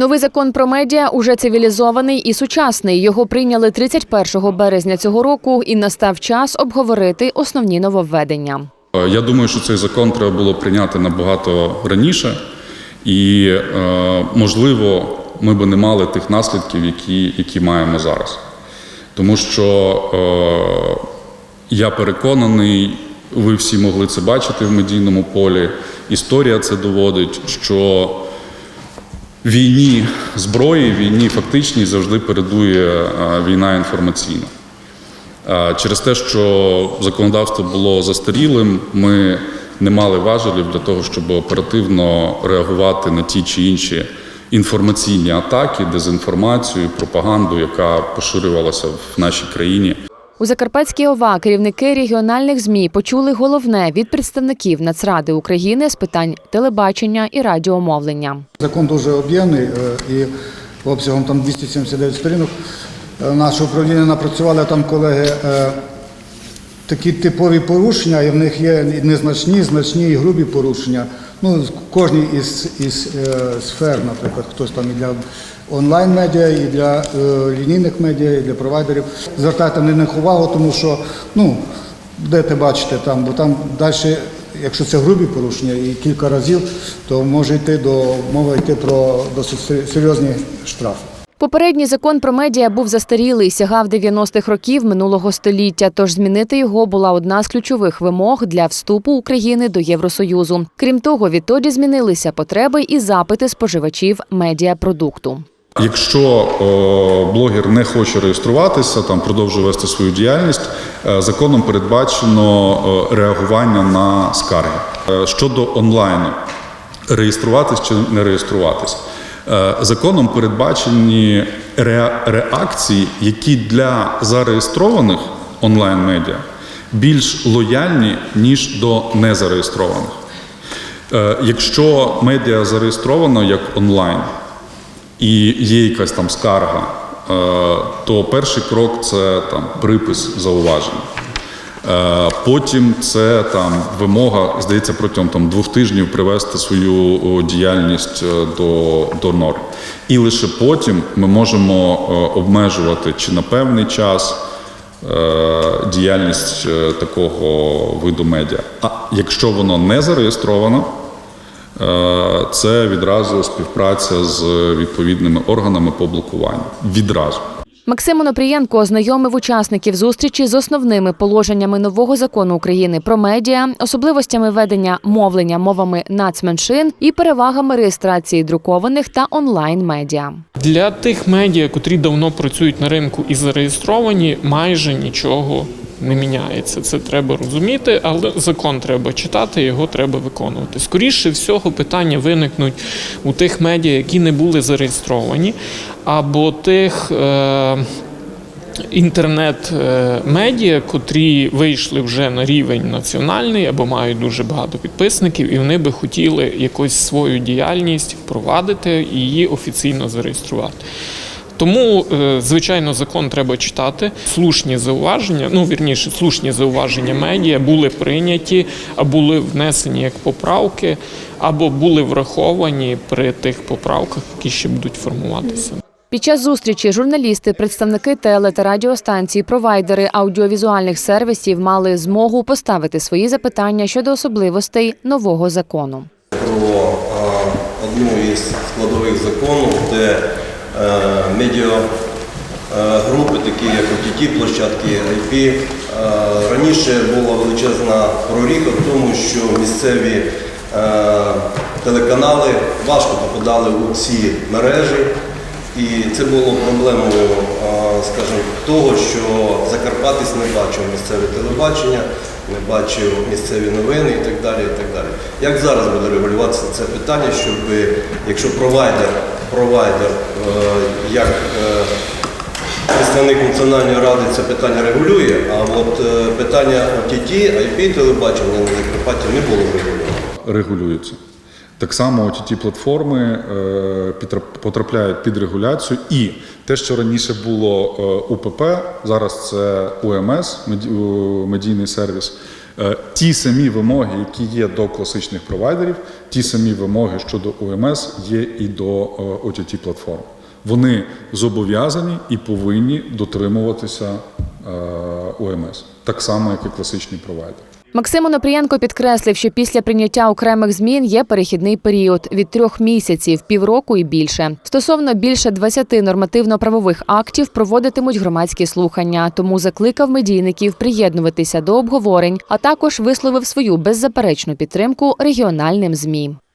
Новий закон про медіа уже цивілізований і сучасний. Його прийняли 31 березня цього року, і настав час обговорити основні нововведення. Е, Я думаю, що цей закон треба було прийняти набагато раніше, і е, можливо, ми би не мали тих наслідків, які, які маємо зараз. Тому що е, я переконаний, ви всі могли це бачити в медійному полі. Історія це доводить, що війні зброї, війні фактичній завжди передує е, війна інформаційна. Е, Через те, що законодавство було застарілим, ми не мали важелів для того, щоб оперативно реагувати на ті чи інші інформаційні атаки, дезінформацію, пропаганду, яка поширювалася в нашій країні. У Закарпатській ОВА керівники регіональних ЗМІ почули головне від представників Нацради України з питань телебачення і радіомовлення. Закон дуже об'ємний е, і обсягом там 279 сторінок. Е, Наше управління напрацювали там колеги е, такі типові порушення, і в них є незначні, значні і грубі порушення. Ну, кожній із, із е, сфер, наприклад, хтось там і для онлайн-медіа, і для е, лінійних медіа, і для провайдерів. Звертайте на них увагу, тому що ну, будете бачити там, бо там далі, якщо це грубі порушення і кілька разів, то може йти до мови йти про досить сер- серйозні штрафи. Попередній закон про медіа був застарілий, сягав 90-х років минулого століття. Тож змінити його була одна з ключових вимог для вступу України до Євросоюзу. Крім того, відтоді змінилися потреби і запити споживачів медіапродукту. Якщо о, блогер не хоче реєструватися, там продовжує вести свою діяльність, е, законом передбачено е, реагування на скарги. Е, Щодо онлайну, реєструватись чи не реєструватись. Е, Законом передбачені ре- реакції, які для зареєстрованих онлайн-медіа більш лояльні, ніж до незареєстрованих. Е, Якщо медіа зареєстровано як онлайн, і є якась там скарга, е, то перший крок це там припис зауваження. Е, Потім це там вимога, здається, протягом там двох тижнів привести свою діяльність е, до, до норм. І лише потім ми можемо обмежувати чи на певний час діяльність такого виду медіа. А якщо воно не зареєстровано, це відразу співпраця з відповідними органами по блокуванню. Відразу. Максим Онопрієнко ознайомив учасників зустрічі з основними положеннями нового закону України про медіа, особливостями ведення мовлення мовами нацменшин і перевагами реєстрації друкованих та онлайн медіа. Для тих медіа, котрі давно працюють на ринку і зареєстровані, майже нічого не міняється. Це треба розуміти, але закон треба читати, його треба виконувати. Скоріше всього, питання виникнуть у тих медіа, які не були зареєстровані, або тих. Е- Інтернет-медіа, котрі вийшли вже на рівень національний або мають дуже багато підписників, і вони би хотіли якусь свою діяльність впровадити і її офіційно зареєструвати. Тому, е, звичайно, закон треба читати. Слушні зауваження, ну вірніше, слушні зауваження медіа були прийняті, а були внесені як поправки, або були враховані при тих поправках, які ще будуть формуватися. Під час зустрічі журналісти, представники теле та радіостанцій, провайдери аудіовізуальних сервісів мали змогу поставити свої запитання щодо особливостей нового закону. про одну із складових закону, де е, медіа е, такі як OTT, площадки IP, е, раніше була величезна проріха в тому, що місцеві телеканали важко попадали у ці мережі. І це було проблемою, скажімо, того, що Закарпатець не бачив місцеве телебачення, не бачив місцеві новини і так далі. і так далі. Як зараз буде регулюватися це питання, щоб якщо провайдер, провайдер е, як е, представник Національної ради це питання регулює, а от е, питання OTT, IP телебачення на Закарпатті не було врегульовано. Регулюються. Так само ott платформи потрапляють під регуляцію, і те, що раніше було УПП, зараз це УМС, у- медійний сервіс. Е, Ті самі вимоги, які є до класичних провайдерів, ті самі вимоги щодо ОМС є і до ott платформ. Вони зобов'язані і повинні дотримуватися е, ОМС, так само, як і класичні провайдери. Максим Онопрієнко підкреслив, що після прийняття окремих змін є перехідний період від трьох місяців, півроку і більше. Стосовно більше 20 нормативно-правових актів проводитимуть громадські слухання, тому закликав медійників приєднуватися до обговорень, а також висловив свою беззаперечну підтримку регіональним змі.